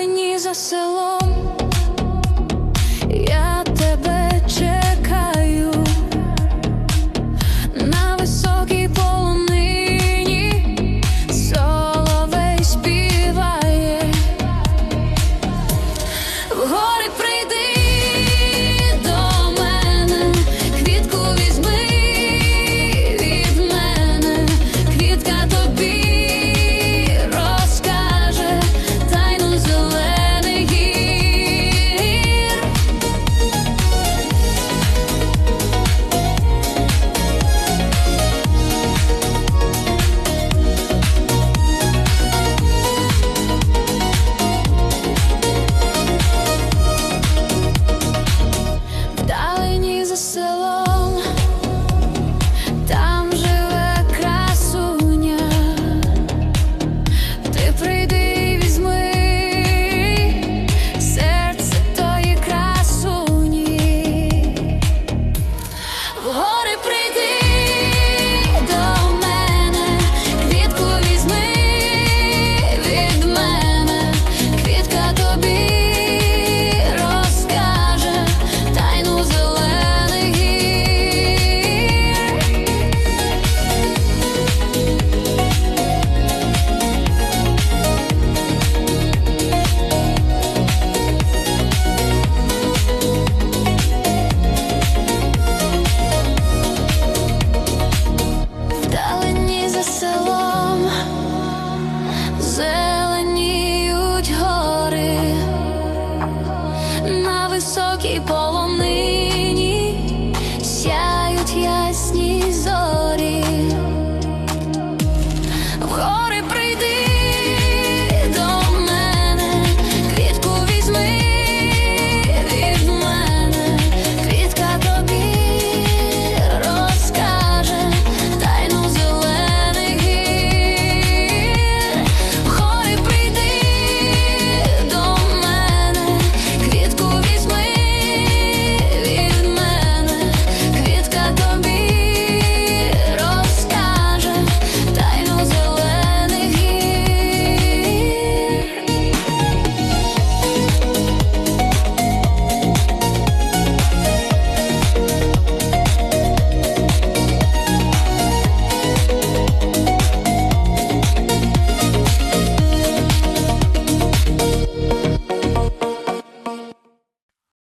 мені за селом, я тебе чекаю. На високій полонині соловей співає, в гори Oh.